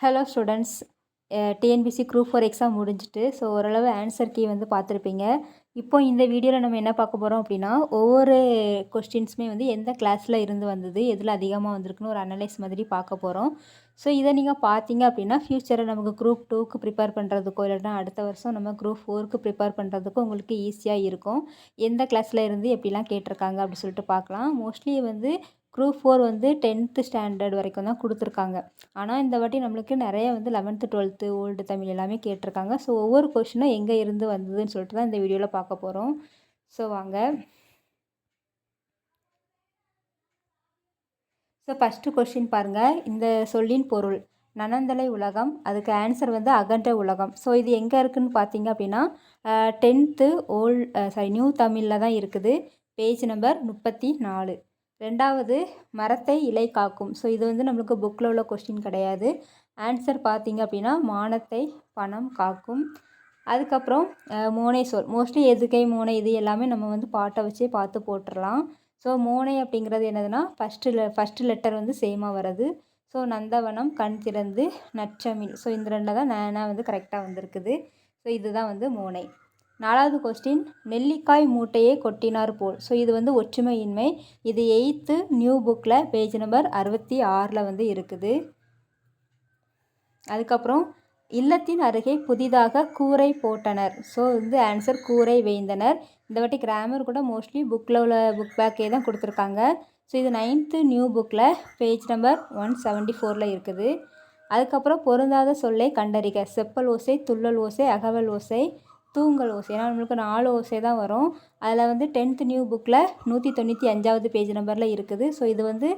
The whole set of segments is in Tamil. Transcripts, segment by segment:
Hello students TNPSC group four exam முடிஞ்சிட்டு ஸோ ஓரளவு ஆன்சர் கீ வந்து பார்த்துருப்பீங்க. இப்போ இந்த வீடியோவில் நம்ம என்ன பார்க்க போகிறோம் அப்படின்னா ஒவ்வொரு கொஸ்டின்ஸுமே வந்து எந்த கிளாஸில் இருந்து வந்தது எதில் அதிகமாக வந்திருக்குன்னு ஒரு அனலைஸ் மாதிரி பார்க்க போகிறோம் ஸோ இதை நீங்கள் பார்த்தீங்க அப்படின்னா ஃப்யூச்சரில் நமக்கு குரூப் டூக்கு ப்ரிப்பேர் பண்ணுறதுக்கோ இல்லைனா அடுத்த வருஷம் நம்ம குரூப் ஃபோருக்கு ப்ரிப்பேர் பண்ணுறதுக்கும் உங்களுக்கு ஈஸியாக இருக்கும். எந்த கிளாஸில் இருந்து எப்படிலாம் கேட்டிருக்காங்க அப்படி சொல்லிட்டு பார்க்கலாம். மோஸ்ட்லி வந்து குரூப் ஃபோர் வந்து டென்த்து ஸ்டாண்டர்ட் வரைக்கும் தான் கொடுத்துருக்காங்க. ஆனால் இந்த வாட்டி நம்மளுக்கு நிறைய வந்து லெவன்த்து டுவெல்த்து ஓல்டு தமிழ் எல்லாமே கேட்டிருக்காங்க. ஸோ ஒவ்வொரு கொஷினும் எங்கே இருந்து வந்ததுன்னு சொல்லிட்டு தான் இந்த வீடியோவில் பார்க்க போகிறோம் ஸோ வாங்க. ஸோ ஃபஸ்ட்டு கொஷின் பாருங்கள் இந்த சொல்லின் பொருள் நனந்தலை உலகம் அதுக்கு ஆன்சர் வந்து அகன்ற உலகம் ஸோ இது எங்கே இருக்குதுன்னு பார்த்தீங்க அப்படின்னா டென்த்து ஓல்டு சாரி நியூ தமிழில் தான் இருக்குது. பேஜ் நம்பர் முப்பத்தி நாலு. ரெண்டாவது மரத்தை இலை காக்கும். ஸோ இது வந்து நம்மளுக்கு புக்கில் உள்ள கொஸ்டின் கிடையாது. ஆன்சர் பார்த்தீங்க அப்படின்னா மானத்தை பணம் காக்கும். அதுக்கப்புறம் மோனை சொல். மோஸ்ட்லி எதுகை மோனை இது எல்லாமே நம்ம வந்து பாட்டை வச்சே பார்த்து போட்டுடலாம் ஸோ மோனை அப்படிங்கிறது என்னதுன்னா ஃபஸ்ட்டு லெ ஃபஸ்ட்டு லெட்டர் வந்து சேமாக வருது ஸோ நந்தவனம் கண் திறந்து நச்சமில் ஸோ இந்த ரெண்டில் தான் நேனா வந்து கரெக்டாக வந்திருக்குது. ஸோ இதுதான் வந்து மோனை. நாலாவது கொஸ்டின் நெல்லிக்காய் மூட்டையே கொட்டினார் போல். ஸோ இது வந்து ஒற்றுமையின்மை. இது எயித்து நியூ புக்கில் பேஜ் நம்பர் அறுபத்தி ஆறில் வந்து இருக்குது. அதுக்கப்புறம் இல்லத்தின் அருகே புதிதாக கூரை போட்டனர். ஸோ வந்து ஆன்சர் கூரை வேந்தனர். இந்த வாட்டி கிராமர் கூட மோஸ்ட்லி புக்கில் உள்ள புக் பேக்கே தான் கொடுத்துருக்காங்க. ஸோ இது நைன்த்து நியூ புக்கில் பேஜ் நம்பர் ஒன் செவன்ட்டி ஃபோரில் இருக்குது. அதுக்கப்புறம் பொருந்தாத சொல்லை கண்டறிக. செப்பல் ஓசை துள்ளல் ஓசை அகவல் ஓசை. தூங்கல் ஓசை. ஏன்னா நம்மளுக்கு நாலு ஓசை தான் வரும். அதில் வந்து டென்த் நியூ புக்கில் நூற்றி தொண்ணூற்றி அஞ்சாவது பேஜ் நம்பரில் இருக்குது. ஸோ இது வந்து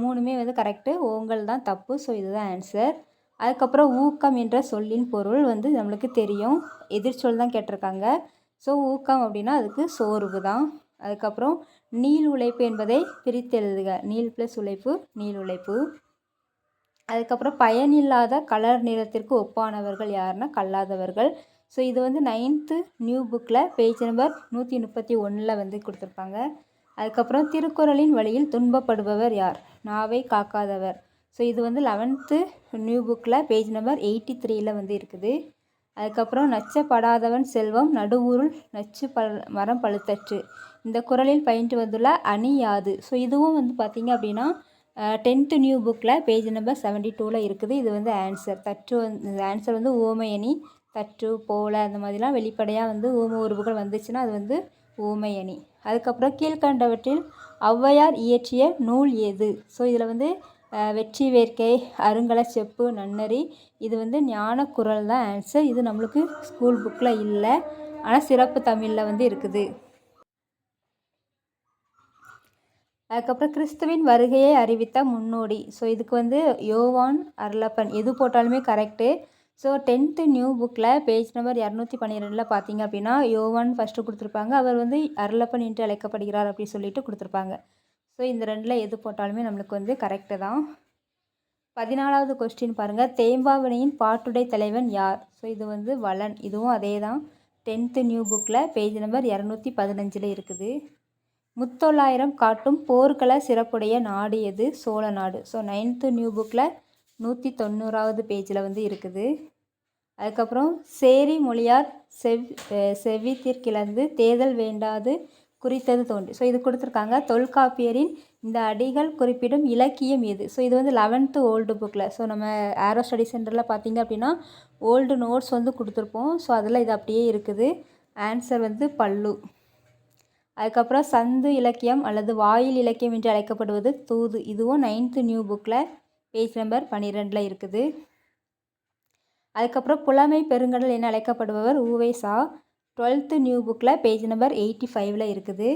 மூணுமே வந்து கரெக்டு ஓங்கல் தான் தப்பு. ஸோ இதுதான் ஆன்சர். அதுக்கப்புறம் ஊக்கம் என்ற சொல்லின் பொருள் வந்து நம்மளுக்கு தெரியும். எதிர்ச்சொல் தான் கேட்டிருக்காங்க. ஸோ ஊக்கம் அப்படின்னா அதுக்கு சோர்வு தான். அதுக்கப்புறம் நீள் உழைப்பு என்பதை பிரித்தெழுதுக. நீள் ப்ளஸ் உழைப்பு நீள் உழைப்பு. அதுக்கப்புறம் பயனில்லாத கலர் நிறத்திற்கு ஒப்பானவர்கள் யாருன்னா கல்லாதவர்கள். ஸோ இது வந்து நைன்த்து நியூ புக்கில் பேஜ் நம்பர் நூற்றி முப்பத்தி ஒன்றில் வந்து கொடுத்துருப்பாங்க. அதுக்கப்புறம் திருக்குறளின் வழியில் துன்பப்படுபவர் யார்? நாவை காக்காதவர். ஸோ இது வந்து லெவன்த்து நியூ புக்கில் பேஜ் நம்பர் எயிட்டி த்ரீயில் வந்து இருக்குது. அதுக்கப்புறம் நச்சப்படாதவன் செல்வம் நடுவூருள் நச்சு பல் மரம் பழுத்தற்று. இந்த குரலில் பயின்று வந்துள்ள அணி யாது? ஸோ இதுவும் வந்து பார்த்திங்க அப்படின்னா டென்த்து நியூ புக்கில் பேஜ் நம்பர் செவன்ட்டி டூவில் இருக்குது. இது வந்து ஆன்சர் தற்று வந்து ஆன்சர் வந்து ஓமையணி தற்று போல அந்த மாதிரிலாம் வெளிப்படையாக வந்து ஊம உருவுகள் வந்துச்சுன்னா அது வந்து ஊமை அணி. அதுக்கப்புறம் கீழ்கண்டவற்றில் ஔவையார் இயற்றிய நூல் எது? ஸோ இதில் வந்து வெற்றி வேர்க்கை அருங்கல செப்பு நன்னறி இது வந்து ஞான குரல் தான் ஆன்சர் இது நம்மளுக்கு ஸ்கூல் புக்கில் இல்லை. ஆனால் சிறப்பு தமிழில் வந்து இருக்குது. அதுக்கப்புறம் கிறிஸ்துவின் வருகையை அறிவித்த முன்னோடி. ஸோ இதுக்கு வந்து யோவான் அர்லப்பன் எது போட்டாலுமே கரெக்டு ஸோ டென்த்து நியூ புக்கில் பேஜ் நம்பர் இரநூத்தி பன்னிரெண்டில் பார்த்தீங்க அப்படின்னா யோவான் ஃபஸ்ட்டு கொடுத்துருப்பாங்க. அவர் வந்து அருளப்பன் என்று அழைக்கப்படுகிறார் அப்படின்னு சொல்லிட்டு கொடுத்துருப்பாங்க. ஸோ இந்த ரெண்டில் எது போட்டாலுமே நம்மளுக்கு வந்து கரெக்டு தான். பதினாலாவது கொஸ்டின் பாருங்கள் தேம்பாவணியின் பாட்டுடை தலைவன் யார்? ஸோ இது வந்து வளன். இதுவும் அதே தான். டென்த்து நியூ புக்கில் பேஜ் நம்பர் இரநூத்தி பதினஞ்சில் இருக்குது. முத்தொள்ளாயிரம் காட்டும் போர்க்கள சிறப்புடைய நாடு எது? சோழ நாடு. ஸோ நைன்த்து நியூ புக்கில் நூற்றி தொண்ணூறாவது பேஜில் வந்து இருக்குது. அதுக்கப்புறம் சேரி மொழியார் செவ் செவித்திற்கிழந்து தேதல் வேண்டாது குறித்தது தோன்றி. ஸோ இது கொடுத்துருக்காங்க. தொல்காப்பியரின் இந்த அடிகள் குறிப்பிடும் இலக்கியம் எது? ஸோ இது வந்து லெவன்த்து ஓல்டு புக்கில் ஸோ நம்ம ஏரோ ஸ்டடி சென்டரில் பார்த்தீங்க அப்படின்னா ஓல்டு நோட்ஸ் வந்து கொடுத்துருப்போம். ஸோ அதில் இது அப்படியே இருக்குது. ஆன்சர் வந்து பல்லு. அதுக்கப்புறம் சந்து இலக்கியம் அல்லது வாயில் இலக்கியம் என்று அழைக்கப்படுவது தூது. இதுவும் நைன்த்து நியூ புக்கில் பேஜ் நம்பர் பன்னிரெண்டில் இருக்குது. அதுக்கப்புறம் புலமை பெருங்கடல் என அழைக்கப்படுபவர் ஊவே சா. டுவெல்த்து நியூ புக்கில் பேஜ் நம்பர் எயிட்டி ஃபைவ்ல இருக்குது.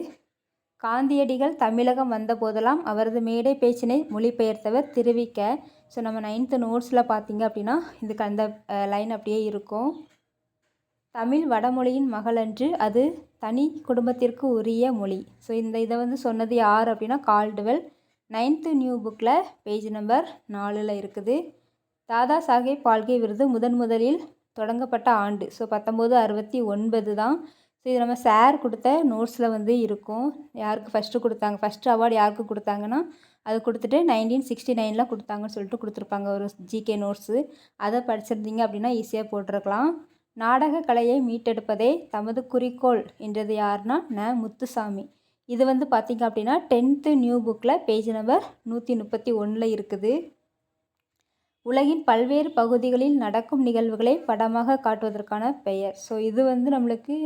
காந்தியடிகள் தமிழகம் வந்த போதெல்லாம் அவரது மேடை பேச்சினை மொழிபெயர்த்தவர் திருவிக்க ஸோ நம்ம நைன்த்து நோட்ஸில் பார்த்தீங்க அப்படின்னா இதுக்கு அந்த லைன் அப்படியே இருக்கும். தமிழ் வடமொழியின் மகளன்று அது தனி குடும்பத்திற்கு உரிய மொழி. ஸோ இந்த இதை வந்து சொன்னது யார் அப்படின்னா கால்டுவெல் நைன்த்து நியூ புக்கில் பேஜ் நம்பர் நாலில் இருக்குது. தாதா சாஹேப் பால்கே விருது முதன் முதலில் தொடங்கப்பட்ட ஆண்டு. ஸோ பத்தொம்போது அறுபத்தி ஒன்பது தான். ஸோ இது நம்ம சார் கொடுத்த நோட்ஸில் வந்து இருக்கும். யாருக்கு ஃபஸ்ட்டு கொடுத்தாங்க? ஃபஸ்ட்டு அவார்டு யாருக்கு கொடுத்தாங்கன்னா அது கொடுத்துட்டு நைன்டீன் சிக்ஸ்டி நைனில் கொடுத்தாங்கன்னு சொல்லிட்டு கொடுத்துருப்பாங்க. ஒரு ஜிகே நோட்ஸு அதை படிச்சிருந்தீங்க அப்படின்னா ஈஸியாக போட்டிருக்கலாம். நாடக கலையை மீட்டெடுப்பதே தமது குறிக்கோள் என்றது யாருன்னா ந. முத்துசாமி. இது வந்து பார்த்திங்க அப்படின்னா டென்த்து நியூ புக்கில் பேஜ் நம்பர் நூற்றி முப்பத்தி ஒன்றில் இருக்குது. உலகின் பல்வேறு பகுதிகளில் நடக்கும் நிகழ்வுகளை படமாக காட்டுவதற்கான பெயர். ஸோ இது வந்து நம்மளுக்கு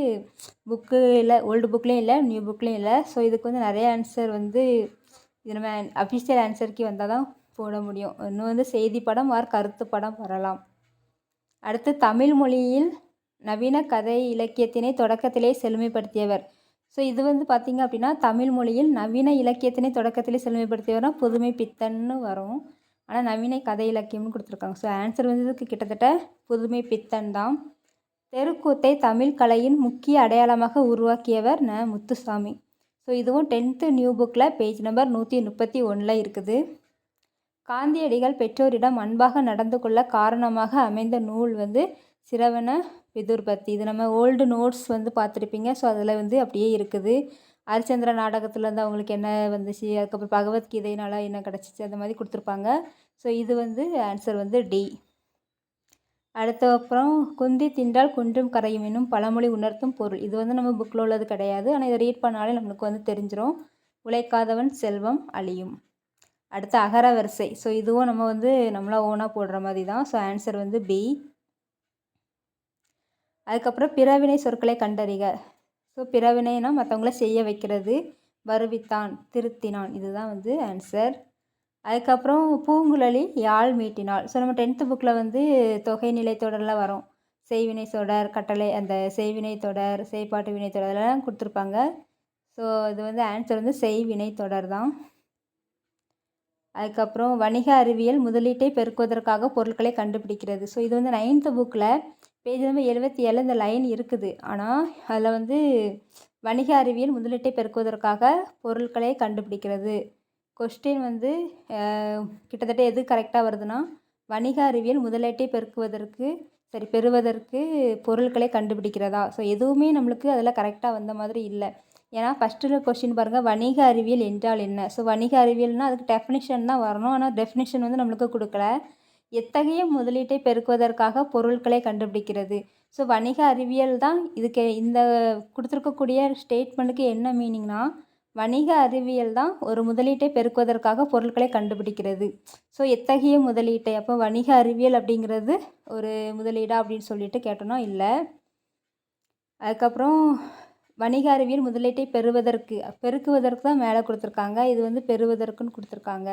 புக்கு இல்லை ஓல்டு புக்லேயும் இல்லை நியூ புக்லேயும் இல்லை. ஸோ இதுக்கு வந்து நிறைய ஆன்சர் வந்து இது நம்ம அஃபிஷியல் ஆன்சருக்கு வந்தால் தான் போட முடியும். இன்னும் வந்து செய்தி படம் ஆர் கருத்து படம் வரலாம். அடுத்து தமிழ் மொழியில் நவீன கதை இலக்கியத்தினை தொடக்கத்திலே செழுமைப்படுத்தியவர். ஸோ இது வந்து பார்த்திங்க அப்படின்னா தமிழ் மொழியில் நவீன இலக்கியத்தினை தொடக்கத்திலே செழுமைப்படுத்தியவர்னால் புதுமை பித்தன்னு வரும். ஆனால் நவீன கதை இலக்கியம்னு கொடுத்துருக்காங்க. ஸோ ஆன்சர் வந்து இதுக்கு கிட்டத்தட்ட புதுமை பித்தன் தான். தெருக்கூத்தை தமிழ் கலையின் முக்கிய அடையாளமாக உருவாக்கியவர் ந. முத்துசாமி. ஸோ இதுவும் டென்த்து நியூ புக்கில் பேஜ் நம்பர் நூற்றி முப்பத்தி ஒன்றில் இருக்குது. காந்தியடிகள் பெற்றோரிடம் அன்பாக நடந்து கொள்ள காரணமாக அமைந்த நூல் வந்து சிரவண விதுர்பத்தி. இது நம்ம ஓல்டு நோட்ஸ் வந்து பார்த்துருப்பீங்க. ஸோ அதில் வந்து அப்படியே இருக்குது. ஹரிச்சந்திர நாடகத்துலேருந்து அவங்களுக்கு என்ன வந்துச்சு? அதுக்கப்புறம் பகவத்கீதையினால் என்ன கிடச்சிச்சு? அந்த மாதிரி கொடுத்துருப்பாங்க. ஸோ இது வந்து ஆன்சர் வந்து டி அடுத்த அப்புறம் குந்தி தின்றால் குன்றும் கரையும் என்னும் பழமொழி உணர்த்தும் பொருள். இது வந்து நம்ம புக்கில் உள்ளது கிடையாது. ஆனால் இதை ரீட் பண்ணாலே நம்மளுக்கு வந்து தெரிஞ்சிடும் உழைக்காதவன் செல்வம் அழியும். அடுத்து அகர வரிசை ஸோ இதுவும் நம்ம வந்து நம்மளாக ஓனாக போடுற மாதிரி தான். ஸோ ஆன்சர் வந்து பி அதுக்கப்புறம் பிறவினை சொற்களை கண்டறிக. ஸோ பிறவினைனா மற்றவங்கள செய்ய வைக்கிறது. வருவித்தான் திருத்தினான். இதுதான் வந்து ஆன்சர் அதுக்கப்புறம் பூங்குழலி யாழ் மீட்டினாள். ஸோ நம்ம டென்த்து புக்கில் வந்து தொகை நிலை தொடரில் வரும். செய்வினை தொடர் கட்டளை அந்த செய்வினை தொடர் செய்பாட்டு வினை தொடர் அதெல்லாம் கொடுத்துருப்பாங்க. ஸோ இது வந்து ஆன்சர் வந்து செய்வினை தொடர் தான். அதுக்கப்புறம் வணிக அறிவியல் முதலீட்டை பெருக்குவதற்காக பொருட்களை கண்டுபிடிக்கிறது. ஸோ இது வந்து நைன்த்து புக்கில் பேஜ் நம்பர் எழுபத்தி ஏழு இந்த லைன் இருக்குது. ஆனால் அதில் வந்து வணிக அறிவியல் முதலீட்டை பெருக்குவதற்காக பொருட்களை கண்டுபிடிக்கிறது. கொஸ்டின் வந்து கிட்டத்தட்ட எது கரெக்டாக வருதுன்னா வணிக அறிவியல் முதலீட்டை பெருக்குவதற்கு சரி பெறுவதற்கு பொருட்களை கண்டுபிடிக்கிறதா? ஸோ எதுவுமே நம்மளுக்கு அதில் கரெக்டாக வந்த மாதிரி இல்லை. ஏன்னா ஃபஸ்ட்டு கொஸ்டின் பாருங்கள் வணிக அறிவியல் என்றால் என்ன? ஸோ வணிக அறிவியல்னால் அதுக்கு டெஃபினிஷன் தான் வரணும். ஆனால் டெஃபினிஷன் வந்து நம்மளுக்கு கொடுக்கல. எத்தகைய முதலீட்டை பெருக்குவதற்காக பொருட்களை கண்டுபிடிக்கிறது? ஸோ வணிக அறிவியல் தான் இதுக்கு இந்த கொடுத்துருக்கக்கூடிய ஸ்டேட்மெண்ட்டுக்கு என்ன மீனிங்னா வணிக அறிவியல் தான் ஒரு முதலீட்டை பெருக்குவதற்காக பொருட்களை கண்டுபிடிக்கிறது. ஸோ எத்தகைய முதலீட்டை? அப்போ வணிக அறிவியல் அப்படிங்கிறது ஒரு முதலீடா அப்படின்னு சொல்லிட்டு கேட்டோன்னா இல்லை. அதுக்கப்புறம் வணிக அறிவியல் முதலீட்டை பெறுவதற்கு பெருக்குவதற்கு தான் மேலே கொடுத்துருக்காங்க. இது வந்து பெறுவதற்குன்னு கொடுத்துருக்காங்க.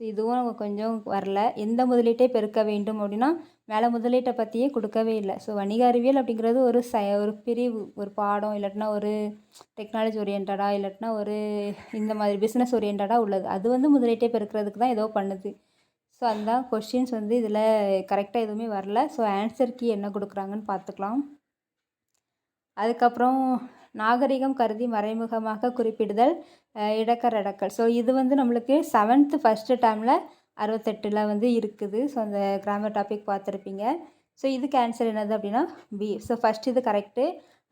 ஸோ இதுவும் கொஞ்சம் வரல. எந்த முதலீட்டை பெருக்க வேண்டும் அப்படின்னா மேலே முதலீட்டை பற்றியே கொடுக்கவே இல்லை. ஸோ வணிக அறிவியல் அப்படிங்கிறது ஒரு ச ஒரு பிரிவு ஒரு பாடம் இல்லாட்டினா ஒரு டெக்னாலஜி ஓரியன்டாக இல்லாட்டினா ஒரு இந்த மாதிரி பிஸ்னஸ் ஓரியன்டாக உள்ளது. அது வந்து முதலீட்டை பெருக்கிறதுக்கு தான் ஏதோ பண்ணுது. ஸோ அந்த கொஷின்ஸ் வந்து இதில் கரெக்டாக எதுவுமே வரல. ஸோ ஆன்சர் கீ என்ன கொடுக்குறாங்கன்னு பார்த்துக்கலாம். அதுக்கப்புறம் நாகரிகம் கருதி மறைமுகமாக குறிப்பிடுதல் இடக்கரடக்கல் ஸோ இது வந்து நம்மளுக்கு செவன்த்து ஃபஸ்ட்டு டைமில் அறுபத்தெட்டில் வந்து இருக்குது. ஸோ அந்த கிராமர் டாபிக் பார்த்துருப்பீங்க. ஸோ இதுக்கு ஆன்சர் என்னது அப்படின்னா பி ஸோ ஃபஸ்ட் இது கரெக்டு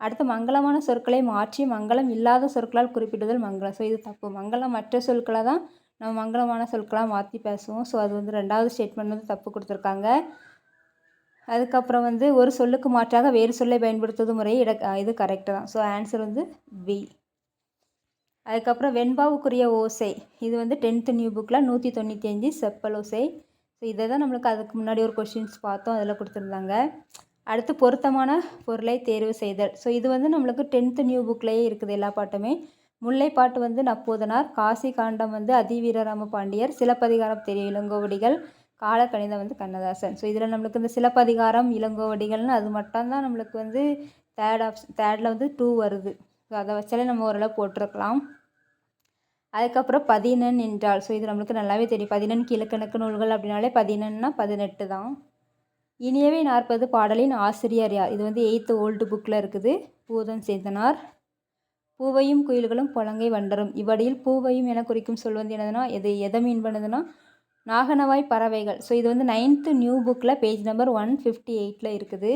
அடுத்து மங்களமான சொற்களை மாற்றி மங்களம் இல்லாத சொற்களால் குறிப்பிடுதல் மங்களம். ஸோ இது தப்பு. மங்களம் மற்ற சொற்களை தான் நம்ம மங்களமான சொற்களாக மாற்றி பேசுவோம். ஸோ அது வந்து ரெண்டாவது ஸ்டேட்மெண்ட் வந்து தப்பு கொடுத்துருக்காங்க. அதுக்கப்புறம் வந்து ஒரு சொல்லுக்கு மாற்றாக வேறு சொல்லை பயன்படுத்துவது முறை இட இது கரெக்டு தான். ஸோ ஆன்சர் வந்து பி அதுக்கப்புறம் வெண்பாவுக்குரிய ஓசை. இது வந்து டென்த்து நியூ புக்கில் நூற்றி தொண்ணூற்றி அஞ்சு செப்பல் ஓசை. ஸோ இதை தான் நம்மளுக்கு அதுக்கு முன்னாடி ஒரு கொஷின்ஸ் பார்த்தோம். அதில் கொடுத்துருந்தாங்க. அடுத்து பொருத்தமான பொருளை தேர்வு செய்தல். ஸோ இது வந்து நம்மளுக்கு டென்த்து நியூ புக்லேயே இருக்குது எல்லா பாட்டுமே. முல்லைப்பாட்டு வந்து நப்போதனார் காசி காண்டம் வந்து அதிவீரராம பாண்டியர் சிலப்பதிகாரம் தெரிய இளங்கோவடிகள் காலக்கணிதம் வந்து கண்ணதாசன். ஸோ இதில் நம்மளுக்கு இந்த சிலப்பதிகாரம் இளங்கோவடிகள்னு அது மட்டும்தான் நம்மளுக்கு வந்து தேர்ட் ஆப்ஷன் தேர்டில் வந்து டூ வருது. ஸோ அதை வச்சாலே நம்ம ஓரளவு போட்டிருக்கலாம். அதுக்கப்புறம் பதினெண் என்றால். ஸோ இது நம்மளுக்கு நல்லாவே தெரியும். பதினெண் கிழக்கணக்கு நூல்கள் அப்படின்னாலே பதினெண்னா பதினெட்டு தான். இனியவே நாற்பது பாடலின் ஆசிரியர் யார்? இது வந்து எயித்து ஓல்டு புக்கில் இருக்குது. பூதன் சேந்தனார். பூவையும் குயில்களும் புலங்கை வண்டரும். இவ்வடியில் பூவையும் என குறிக்கும் சொல் வந்து என்னதுன்னா எது? எதை மீன் பண்ணுதுன்னா நாகனவாய் பறவைகள். ஸோ இது வந்து நைன்த்து நியூ புக்கில் பேஜ் நம்பர் ஒன் ஃபிஃப்டி எயிட்டில் இருக்குது.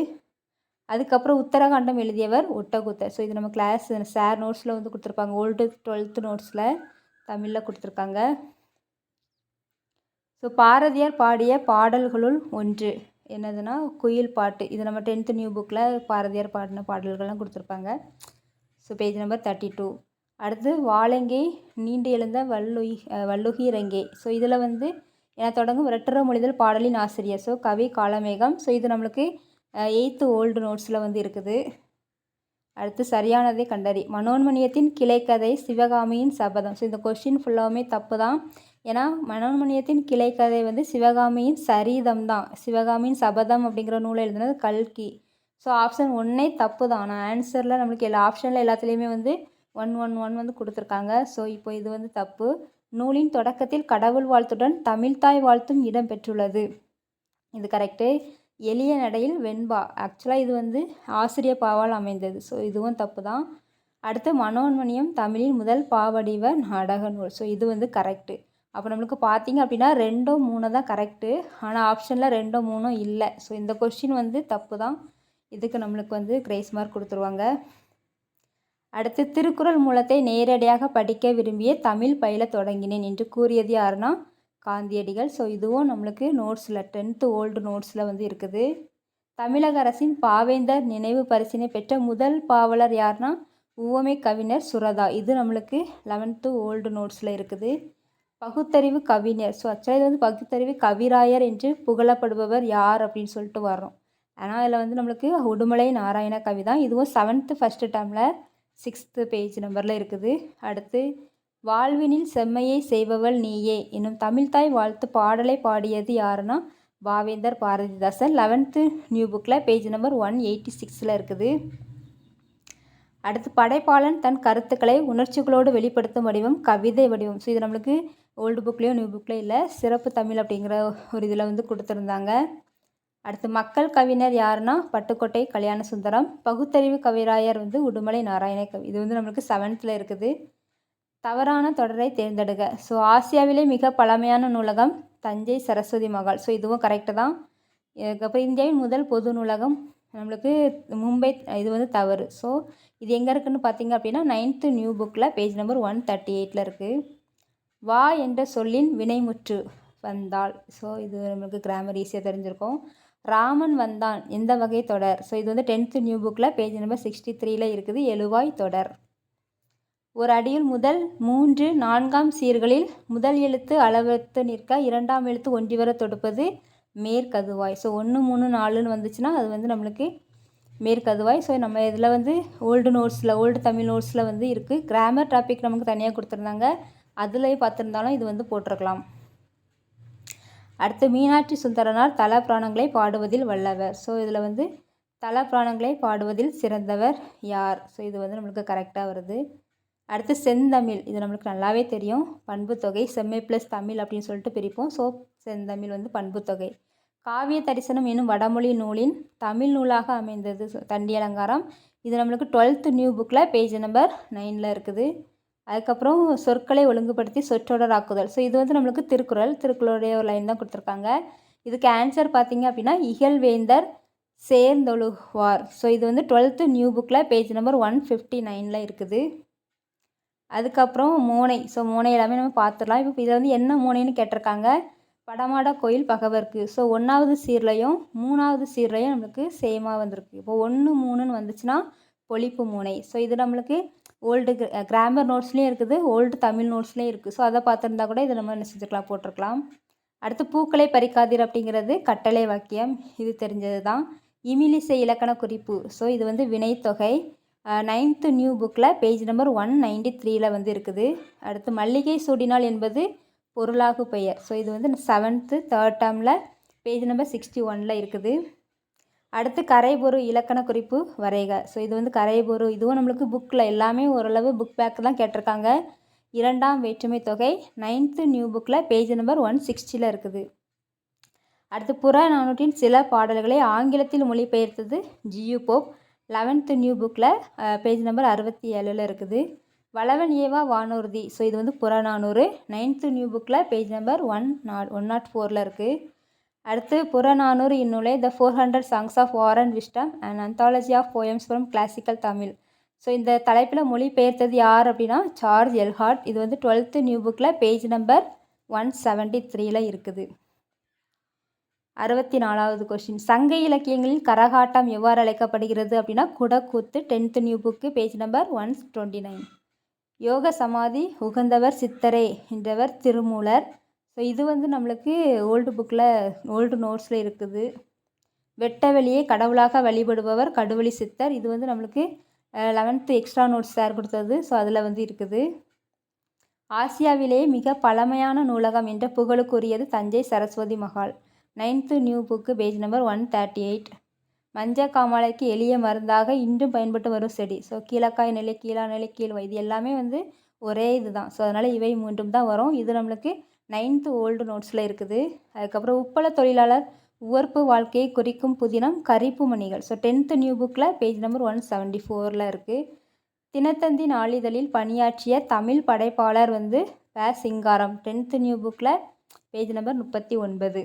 அதுக்கப்புறம் உத்தரகாண்டம் எழுதியவர் ஒட்டகுத்தர். ஸோ இது நம்ம கிளாஸ் சார் நோட்ஸில் வந்து கொடுத்துருப்பாங்க. ஓல்டு டுவெல்த்து நோட்ஸில் தமிழில் கொடுத்துருக்காங்க. ஸோ பாரதியார் பாடிய பாடல்களுள் ஒன்று. என்னதுன்னா குயில் பாட்டு. இது நம்ம டென்த்து நியூ புக்கில் பாரதியார் பாடின பாடல்கள்லாம் கொடுத்துருப்பாங்க. So page number thirty two அடுத்து வாழங்கே நீண்டு எழுந்த வல்லுகி வள்ளுகிரங்கே ஸோ இதில் வந்து என தொடங்கும் இரட்டர மொழிதல் பாடலின் ஆசிரியர். ஸோ கவி காலமேகம். ஸோ இது நம்மளுக்கு எயித்து ஓல்டு நோட்ஸில் வந்து இருக்குது. அடுத்து சரியானதை கண்டறி. மனோன்மணியத்தின் கிளைக்கதை சிவகாமியின் சபதம். ஸோ இந்த கொஷின் ஃபுல்லாகவுமே தப்பு தான் ஏன்னா மனோன்மணியத்தின் கிளைக்கதை வந்து சிவகாமியின் சரிதம் தான் சிவகாமியின் சபதம் அப்படிங்கிற நூலை எழுதுனது கல்கி. ஸோ ஆப்ஷன் ஒன்றே தப்பு தான் ஆனால் ஆன்சரில் நம்மளுக்கு எல்லா ஆப்ஷனில் எல்லாத்துலேயுமே வந்து ஒன் ஒன் ஒன் வந்து கொடுத்துருக்காங்க. ஸோ இப்போ இது வந்து தப்பு. நூலின் தொடக்கத்தில் கடவுள் வாழ்த்துடன் தமிழ்தாய் வாழ்த்தும் இடம் பெற்றுள்ளது. இது கரெக்டு எளிய நடையில் வெண்பா. ஆக்சுவலாக இது வந்து ஆசிரிய பாவால் அமைந்தது. ஸோ இதுவும் தப்பு தான் அடுத்து மனோன்மணியம் தமிழின் முதல் பாவடிவ நாடக நூல். ஸோ இது வந்து கரெக்டு அப்போ நம்மளுக்கு பார்த்தீங்க அப்படின்னா ரெண்டோ மூணு தான் கரெக்டு ஆனால் ஆப்ஷனில் ரெண்டோ மூணோ இல்லை. ஸோ இந்த கொஷின் வந்து தப்பு தான் இதுக்கு நம்மளுக்கு வந்து கிரேஸ் மார்க் கொடுத்துருவாங்க. அடுத்து திருக்குறள் மூலத்தை நேரடியாக படிக்க விரும்பிய தமிழ் பயில தொடங்கினேன் என்று கூறியது யாருன்னா? காந்தியடிகள். ஸோ இதுவும் நம்மளுக்கு நோட்ஸில் டென்த்து ஓல்டு நோட்ஸில் வந்து இருக்குது. தமிழக அரசின் பாவேந்தர் நினைவு பரிசினை பெற்ற முதல் பாவலர் யார்னா உவமை கவிஞர் சுரதா. இது நம்மளுக்கு லெவன்த்து ஓல்டு நோட்ஸில் இருக்குது. பகுத்தறிவு கவிஞர். ஸோ ஆக்சுவலாக இது வந்து பகுத்தறிவு கவிராயர் என்று புகழப்படுபவர் யார் அப்படின்னு சொல்லிட்டு வர்றோம். ஆனால் இதில் வந்து நம்மளுக்கு உடுமலை நாராயண கவி தான் இதுவும் செவன்த்து ஃபஸ்ட்டு டைமில் சிக்ஸ்த்து பேஜ் நம்பரில் இருக்குது. அடுத்து வாழ்வினில் செம்மையை செய்பவள் நீயே என்னும் தமிழ்தாய் வாழ்த்து பாடலை பாடியது யாருன்னா பாவேந்தர் பாரதிதாசன். லெவன்த்து நியூ புக்கில் பேஜ் நம்பர் ஒன் எயிட்டி சிக்ஸில் இருக்குது. அடுத்து படைப்பாளன் தன் கருத்துக்களை உணர்ச்சிகளோடு வெளிப்படுத்தும் வடிவம் கவிதை வடிவம். ஸோ இது நம்மளுக்கு ஓல்டு புக்லேயோ நியூ புக்லேயோ இல்லை சிறப்பு தமிழ் அப்படிங்கிற ஒரு இதில் வந்து கொடுத்துருந்தாங்க. அடுத்து மக்கள் கவிஞர் யாருன்னா பட்டுக்கோட்டை கல்யாண சுந்தரம். பகுத்தறிவு கவிராயர் வந்து உடுமலை நாராயண கவி. இது வந்து நம்மளுக்கு செவன்த்தில் இருக்குது. தவறான தொடரை தேர்ந்தெடுக்க ஸோ ஆசியாவிலே மிக பழமையான நூலகம் தஞ்சை சரஸ்வதி மகால். ஸோ இதுவும் கரெக்டு தான். இதுக்கப்புறம் இந்தியாவின் முதல் பொது நூலகம் நம்மளுக்கு மும்பை இது வந்து தவறு. ஸோ இது எங்கே இருக்குதுன்னு பார்த்தீங்க அப்படின்னா நைன்த்து நியூ புக்கில் பேஜ் நம்பர் ஒன் தேர்ட்டி எயிட்டில் இருக்குது வா என்ற சொல்லின் வினைமுற்று வந்தால். ஸோ இது நம்மளுக்கு கிராமர் ஈஸியாக தெரிஞ்சிருக்கும். ராமன் வந்தான். எந்த வகை தொடர்? ஸோ இது வந்து டென்த்து நியூ புக்கில் பேஜ் நம்பர் சிக்ஸ்டி த்ரீல இருக்குது. எழுவாய் தொடர். ஒரு அடியில் முதல் மூன்று நான்காம் சீர்களில் முதல் எழுத்து அளவெடுத்து நிற்க இரண்டாம் எழுத்து ஒன்றி வர தொடுப்பது மேற்கதுவாய். ஸோ ஒன்று மூணு நாலுன்னு வந்துச்சுன்னா அது வந்து நம்மளுக்கு மேற்கதுவாய். ஸோ நம்ம இதில் வந்து ஓல்டு நோட்ஸில் ஓல்டு தமிழ் நோட்ஸில் வந்து இருக்குது கிராமர் டாபிக் நமக்கு தனியாக கொடுத்துருந்தாங்க. அதுலேயும் பார்த்துருந்தாலும் இது வந்து போட்டிருக்கலாம். அடுத்து மீனாட்சி சுந்தரனார் தல புராணங்களை பாடுவதில் வல்லவர். ஸோ இதில் வந்து தல புராணங்களை பாடுவதில் சிறந்தவர் யார்? ஸோ இது வந்து நம்மளுக்கு கரெக்டாக வருது. அடுத்து செந்தமிழ். இது நம்மளுக்கு நல்லாவே தெரியும். பண்பு தொகை செம்மை ப்ளஸ் தமிழ் அப்படின்னு சொல்லிட்டு பிரிப்போம். ஸோ செந்தமிழ் வந்து பண்பு தொகை. காவிய தரிசனம் என்னும் வடமொழி நூலின் தமிழ் நூலாக அமைந்தது. தண்டி அலங்காரம் இது நம்மளுக்கு டுவெல்த்து நியூ புக்கில் பேஜ் நம்பர் நைனில் இருக்குது. அதுக்கப்புறம் சொற்களை ஒழுங்குபடுத்தி சொற்றொடராக்குதல் ஸோ இது வந்து நம்மளுக்கு திருக்குறள். திருக்குறளுடைய ஒரு லைன் தான் கொடுத்துருக்காங்க. இதுக்கு ஆன்சர் பார்த்தீங்க அப்படின்னா இகழ்வேந்தர் சேர்ந்தொழுகுவார். ஸோ இது வந்து டுவெல்த்து நியூ புக்கில் பேஜ் நம்பர் ஒன் ஃபிஃப்டி நைனில் இருக்குது. அதுக்கப்புறம் மோனை. ஸோ மோனை எல்லாமே நம்ம பார்த்துடலாம். இப்போ இதில் வந்து என்ன மோனைன்னு கேட்டிருக்காங்க? படமாட கோயில் பகவருக்கு. ஸோ ஒன்றாவது சீர்லையும் மூணாவது சீர்லையும் நம்மளுக்கு சேமாக வந்திருக்கு. இப்போ ஒன்று மூணுன்னு வந்துச்சுன்னா பொழிப்பு மூனை. ஸோ இது நம்மளுக்கு ஓல்டு கிராமர் நோட்ஸ்லேயும் இருக்குது ஓல்டு தமிழ் நோட்ஸ்லேயும் இருக்குது ஸோ அதை பார்த்துருந்தா கூட இதை நம்ம என்ன செஞ்சுக்கலாம் போட்டிருக்கலாம். அடுத்து பூக்களை பறிக்காதீர் அப்படிங்கிறது கட்டளை வாக்கியம். இது தெரிஞ்சது தான் இமிலிசை இலக்கண குறிப்பு. ஸோ இது வந்து வினைத்தொகை. நைன்த்து நியூ புக்கில் பேஜ் நம்பர் ஒன் நைன்டி த்ரீயில் வந்து இருக்குது. அடுத்து மல்லிகை சூடினால் என்பது பொருளாகு பெயர். ஸோ இது வந்து செவன்த்து தேர்ட் டேர்மில் பேஜ் நம்பர் சிக்ஸ்டி ஒனில் இருக்குது. அடுத்து கரைபொரு இலக்கண குறிப்பு வரைக. ஸோ இது வந்து கரைபொரு. இதுவும் நம்மளுக்கு புக்கில் எல்லாமே ஓரளவு புக் பேக் தான் கேட்டிருக்காங்க. இரண்டாம் வேற்றுமை தொகை நைன்த்து நியூ புக்கில் பேஜ் நம்பர் ஒன் சிக்ஸ்டியில் இருக்குது. அடுத்து புற நானூற்றின் சில பாடல்களை ஆங்கிலத்தில் மொழிபெயர்த்தது G U Pope. Eleventh new புக்கில் பேஜ் நம்பர் அறுபத்தி ஏழில் இருக்குது. வளவன் ஏவா வானூர்தி. ஸோ இது வந்து புறநானூறு நைன்த்து நியூ புக்கில் page number one not one not ஃபோரில் இருக்குது அடுத்து புறநானூறு இந்நூலை the four hundred songs of war and wisdom and anthology of poems from classical Tamil so இந்த தலைப்பில் மொழி பெயர்த்தது யார் அப்படின்னா சார்ஜ் எல்ஹார்ட் இது வந்து டுவெல்த்து நியூ புக்கில் பேஜ் நம்பர் ஒன் செவன்ட்டி த்ரீல இருக்குது. அறுபத்தி நாலாவது கொஸ்டின் சங்க இலக்கியங்களில் கரகாட்டம் எவ்வாறு அழைக்கப்படுகிறது அப்படின்னா குடக்கூத்து tenth new book page number one twenty nine யோக சமாதி உகந்தவர் சித்தரே என்றவர் திருமூலர். ஸோ இது வந்து நம்மளுக்கு ஓல்டு புக்கில் ஓல்டு நோட்ஸில் இருக்குது. வெட்ட வெளியே கடவுளாக வழிபடுபவர் கடுவழி சித்தர். இது வந்து நம்மளுக்கு லெவன்த்து எக்ஸ்ட்ரா நோட்ஸ் சார் கொடுத்தது. ஸோ அதில் வந்து இருக்குது. ஆசியாவிலேயே மிக பழமையான நூலகம் என்ற புகழுக்குரியது Thanjai Saraswathi Mahal ninth new book page number one thirty eight மஞ்சள் காமாலைக்கு எளிய மருந்தாக இன்றும் பயன்பட்டு வரும் செடி. ஸோ கீழக்காய் நிலை கீழா நிலை கீழ் இது எல்லாமே வந்து ஒரே இது தான் ஸோ அதனால் இவை மூன்றும் தான் வரும். இது நம்மளுக்கு நைன்த்து ஓல்டு நோட்ஸில் இருக்குது. அதுக்கப்புறம் உப்பள தொழிலாளர் உவர்ப்பு வாழ்க்கையை குறிக்கும் புதினம் கரிப்பு மணிகள் ஸோ டென்த்து நியூ புக்கில் பேஜ் நம்பர் ஒன் செவன்ட்டி ஃபோரில் இருக்குது தினத்தந்தி நாளிதழில் பணியாற்றிய தமிழ் படைப்பாளர் வந்து ப சிங்காரம். டென்த்து நியூ புக்கில் பேஜ் நம்பர் முப்பத்தி ஒன்பது.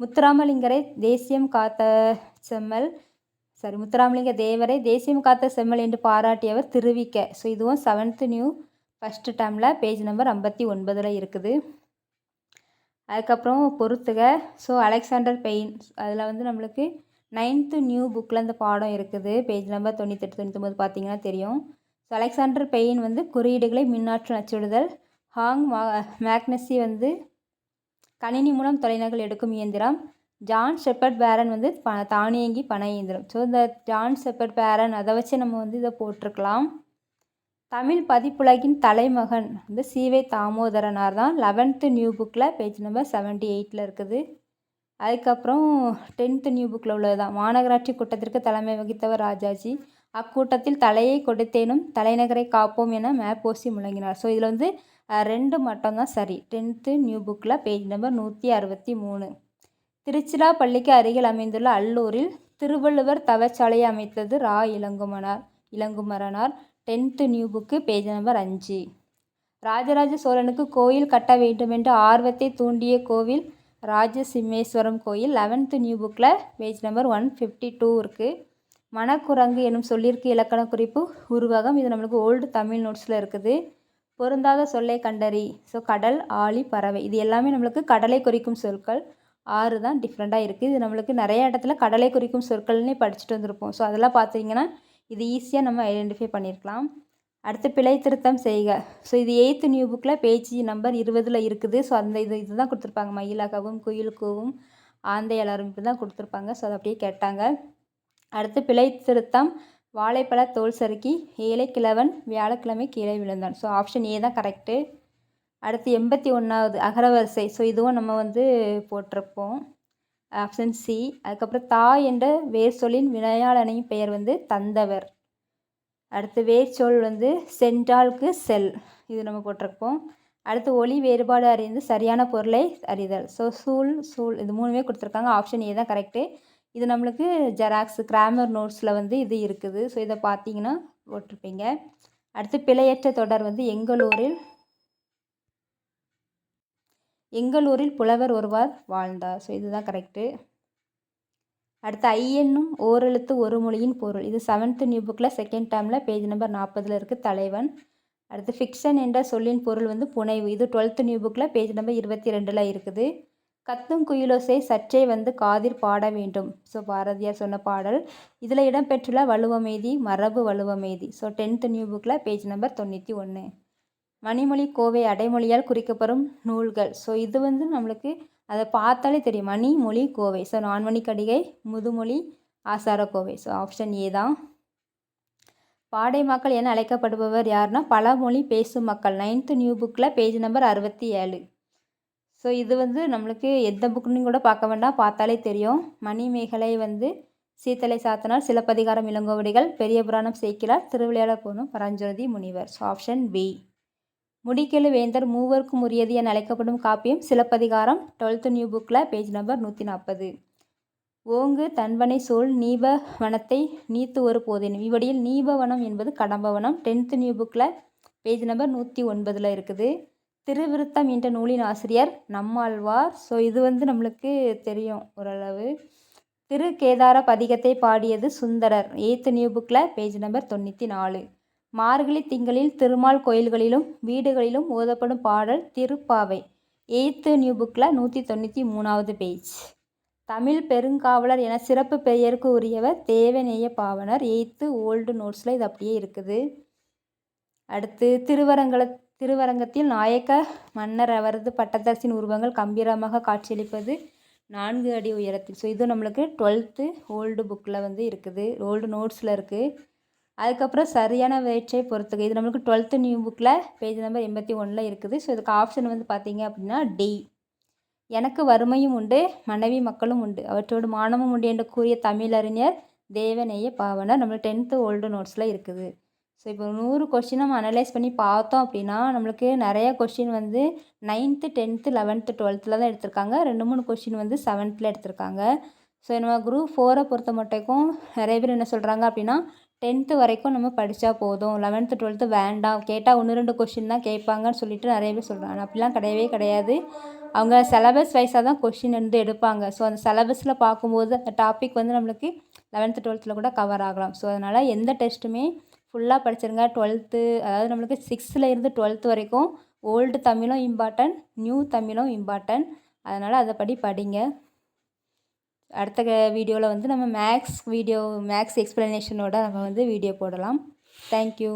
முத்துராமலிங்கரை தேசியம் காத்த செம்மல் சாரி முத்துராமலிங்க தேவரை தேசியம் காத்த செம்மல் என்று பாராட்டியவர் திருவிக்க. ஸோ இதுவும் செவன்த்து நியூ ஃபஸ்ட்டு டைமில் பேஜ் நம்பர் ஐம்பத்தி ஒன்பதில் இருக்குது. அதுக்கப்புறம் பொறுத்துக. ஸோ அலெக்சாண்டர் பெயின் அதில் வந்து நம்மளுக்கு நைன்த்து நியூ புக்கில் அந்த பாடம் இருக்குது. பேஜ் நம்பர் தொண்ணூத்தெட்டு தொண்ணூத்தொம்பது பார்த்தீங்கன்னா தெரியும். ஸோ அலெக்சாண்டர் பெயின் வந்து குறியீடுகளை மின்னாற்றல் அச்சிடுதல் ஹாங் மா வந்து கணினி மூலம் தொலைநகல் எடுக்கும் இயந்திரம் ஜான் ஷெப்பர்ட் பேரன் வந்து ப தானியங்கி பண இயந்திரம். ஸோ இந்த ஜான் ஷெப்பர்ட் பேரன் அதை வச்சு நம்ம வந்து இதை போட்டிருக்கலாம். தமிழ் பதிப்புலகின் தலைமகன் வந்து சீவை தாமோதரனார் தான். லெவன்த்து நியூ புக்கில் பேஜ் நம்பர் செவன்ட்டி எயிட்டில் இருக்குது. அதுக்கப்புறம் டென்த்து நியூ புக்கில் உள்ளது தான் மாநகராட்சி கூட்டத்திற்கு தலைமை வகித்தவர் ராஜாஜி. அக்கூட்டத்தில் தலையை கொடுத்தேனும் தலைநகரை காப்போம் என மேப்போசி முழங்கினார். ஸோ இதில் வந்து ரெண்டு மட்டும்தான் சரி. டென்த்து நியூ புக்கில் பேஜ் நம்பர் நூற்றி அறுபத்தி மூணு. திருச்சிராப்பள்ளிக்கு அருகில் அமைந்துள்ள அல்லூரில் திருவள்ளுவர் தவச்சாலையை அமைத்தது ரா. இளங்குமனார் Ilankumaranar. Tenth new book page number அஞ்சு. ராஜராஜ சோழனுக்கு கோயில் கட்ட வேண்டுமென்ற ஆர்வத்தை தூண்டிய கோவில் ராஜசிம்மேஸ்வரம் கோயில் லெவன்த்து நியூ புக்கில் page number one fifty two இருக்குது மணக்குரங்கு எனும் சொல்லிற்கு இலக்கண குறிப்பு உருவகம். இது நம்மளுக்கு ஓல்டு தமிழ் நோட்ஸில் இருக்குது. பொருந்தாத சொல்லை கண்டறி. ஸோ கடல் ஆழி பறவை. இது எல்லாமே நம்மளுக்கு கடலை குறிக்கும் சொற்கள். ஆறு தான் டிஃப்ரெண்ட்டாக இருக்குது இது நம்மளுக்கு நிறைய இடத்துல கடலை குறிக்கும் சொற்கள்னே படிச்சுட்டு வந்திருப்போம். ஸோ அதெல்லாம் பார்த்தீங்கன்னா இது ஈஸியாக நம்ம ஐடென்டிஃபை பண்ணியிருக்கலாம் அடுத்து பிழை திருத்தம் செய்க. ஸோ இது எயித்து நியூ புக்கில் பேஜ் நம்பர் இருபதில் இருக்குது. ஸோ அந்த இது இதுதான் கொடுத்துருப்பாங்க. மயிலாகவும் குயிலுக்கவும் ஆந்தை எல்லாரும் இப்படி தான் கொடுத்துருப்பாங்க. ஸோ அதை அப்படியே கேட்டாங்க. அடுத்து பிழை திருத்தம் வாழைப்பழ தோல் சறுக்கி ஏழை கிழவன் வியாழக்கிழமை கீழே விழுந்தான். ஸோ ஆப்ஷன் ஏ தான் கரெக்டு அடுத்து எண்பத்தி ஒன்றாவது அகரவரிசை. ஸோ இதுவும் நம்ம வந்து போட்டிருப்போம். ஆப்ஷன் சி அதுக்கப்புறம் தா என்ற வேர் சொல்லின் வினையாளனையும் பெயர் வந்து தந்தவர். அடுத்து வேர் சொல் வந்து சென்றால்க்கு செல். இது நம்ம போட்டிருப்போம். அடுத்து ஒளி வேறுபாடு அறிந்து சரியான பொருளை அறிதல். ஸோ சூல் சூல் இது மூணுமே கொடுத்துருக்காங்க. ஆப்ஷன் ஏ தான் கரெக்டு இது நம்மளுக்கு ஜெராக்ஸ் கிராமர் நோட்ஸில் வந்து இது இருக்குது. ஸோ இதை பார்த்தீங்கன்னா போட்டிருப்பீங்க. அடுத்து பிழையற்ற தொடர் வந்து எங்களூரில் எங்களூரில் புலவர் ஒருவர் வாழ்ந்தார். ஸோ இதுதான் கரெக்டு அடுத்து ஐயன்னும் ஓரெழுத்து ஒரு மொழியின் பொருள். இது செவன்த்து நியூ புக்கில் செகண்ட் டேர்மில் பேஜ் நம்பர் நாற்பதில் இருக்குது தலைவன். அடுத்து ஃபிக்ஷன் என்ற சொல்லின் பொருள் வந்து புனைவு. இது டுவெல்த்து நியூ புக்கில் பேஜ் நம்பர் இருபத்தி ரெண்டில் இருக்குது. கத்தும் குயிலோசை சற்றே வந்து காதிர் பாட வேண்டும். ஸோ பாரதியார் சொன்ன பாடல். இதில் இடம்பெற்றுள்ள வலுவமேதி மரபு வலுவமேதி ஸோ டென்த்து நியூ புக்கில் பேஜ் நம்பர் தொண்ணூற்றி ஒன்று மணிமொழி கோவை அடைமொழியால் குறிக்கப்படும் நூல்கள். ஸோ இது வந்து நம்மளுக்கு அதை பார்த்தாலே தெரியும். மணிமொழி கோவை. ஸோ நான்மணிக்கடிகை முதுமொழி ஆசார கோவை ஸோ ஆப்ஷன் ஏ தான். பாடை மக்கள் என அழைக்கப்படுபவர் யாருன்னா பல மொழி பேசும் மக்கள். நைன்த்து நியூ புக்கில் பேஜ் நம்பர் அறுபத்தி ஏழு. ஸோ இது வந்து நம்மளுக்கு எந்த புக்குன்னு கூட பார்க்க வேண்டாம். பார்த்தாலே தெரியும். மணிமேகலை வந்து சீத்தலை சாத்தனார் சிலப்பதிகாரம் இளங்கோவடிகள் பெரிய புராணம் சேர்க்கிறார் திருவிளையாடல் போனும் பரஞ்சோதி முனிவர். ஸோ ஆப்ஷன் பி முடிக்கெழு வேந்தர் மூவருக்கும் உரியது என அழைக்கப்படும் காப்பியம் சிலப்பதிகாரம் டுவெல்த் நியூ புக்கில் பேஜ் நம்பர் நூற்றி நாற்பது ஓங்கு தன்வனை சோல் நீப வனத்தை நீத்து ஒரு போதேனும் இவடியில் நீபவனம் என்பது கடம்பவனம் டென்த்து நியூ புக்கில் பேஜ் நம்பர் நூற்றி ஒன்பதில் இருக்குது. திருவிருத்தம் என்ற நூலின் ஆசிரியர் நம்மாழ்வார். ஸோ இது வந்து நம்மளுக்கு தெரியும் ஓரளவு. திரு கேதார பதிகத்தை பாடியது சுந்தரர். எயித்து நியூ புக்கில் பேஜ் நம்பர் தொண்ணூற்றி நாலு மார்கழி திங்களில் திருமால் கோயில்களிலும் வீடுகளிலும் ஓதப்படும் பாடல் திருப்பாவை. எயித்து நியூ புக்கில் நூற்றி தொண்ணூற்றி மூணாவது பேஜ். தமிழ் பெருங்காவலர் என சிறப்பு பெயருக்கு உரியவர் தேவநேய பாவனர். எயித்து ஓல்டு நோட்ஸில் இது அப்படியே இருக்குது. அடுத்து திருவரங்கல திருவரங்கத்தில் நாயக்க மன்னர் அவரது பட்டத்தரசின் உருவங்கள் கம்பீரமாக காட்சியளிப்பது நான்கு அடி உயரத்தில். ஸோ இது நம்மளுக்கு டுவெல்த்து ஓல்டு புக்கில் வந்து இருக்குது. ஓல்டு நோட்ஸில் இருக்குது அதுக்கப்புறம் சரியான வேற்றை பொறுத்துக்க. இது நம்மளுக்கு டுவெல்த்து நியூ புக்கில் பேஜ் நம்பர் எண்பத்தி ஒன்றில் இருக்குது. ஸோ இதுக்கு ஆப்ஷன் வந்து பார்த்தீங்க அப்படின்னா டி எனக்கு வறுமையும் உண்டு மனைவி மக்களும் உண்டு. அவற்றோடு மானமும் உண்டு என்று கூறிய தமிழறிஞர் தேவநேய பாவனர் நம்மளுக்கு டென்த்து ஓல்டு நோட்ஸில் இருக்குது. ஸோ இப்போ நூறு கொஷின் நம்ம அனலைஸ் பண்ணி பார்த்தோம் அப்படின்னா நம்மளுக்கு நிறைய கொஸ்டின் வந்து நைன்த்து டென்த்து லெவன்த்து டுவெல்த்தில் தான் எடுத்திருக்காங்க. ரெண்டு மூணு கொஸ்டின் வந்து செவன்த்தில் எடுத்திருக்காங்க. ஸோ நம்ம குரூப் ஃபோரை பொறுத்த மட்டைக்கும் நிறைய பேர் என்ன சொல்கிறாங்க அப்படின்னா டென்த்து வரைக்கும் நம்ம படித்தா போதும். லெவன்த்து டுவெல்த்து வேண்டாம். கேட்டால் ஒன்று ரெண்டு கொஷின் தான் கேட்பாங்கன்னு சொல்லிட்டு நிறைய பேர் சொல்கிறாங்க அப்படிலாம் கிடையவே கிடையாது. அவங்க சிலபஸ் வைஸாக தான் கொஷின் வந்து எடுப்பாங்க. ஸோ அந்த சிலபஸில் பார்க்கும்போது அந்த டாபிக் வந்து நம்மளுக்கு லெவன்த்து டுவெல்த்தில் கூட கவர் ஆகலாம். ஸோ அதனால் எந்த டெஸ்ட்டுமே ஃபுல்லாக படிச்சிருங்க. டுவெல்த்து அதாவது நம்மளுக்கு சிக்ஸ்த்தில் இருந்து டுவெல்த்து வரைக்கும் ஓல்டு தமிழும் இம்பார்ட்டன்ட் நியூ தமிழும் இம்பார்ட்டன்ட் அதனால் அதை படி படிங்க. அடுத்த வீடியோவில் வந்து நம்ம மேக்ஸ் வீடியோ மேக்ஸ் எக்ஸ்ப்ளனேஷனோட நம்ம வந்து வீடியோ போடலாம். தேங்க்யூ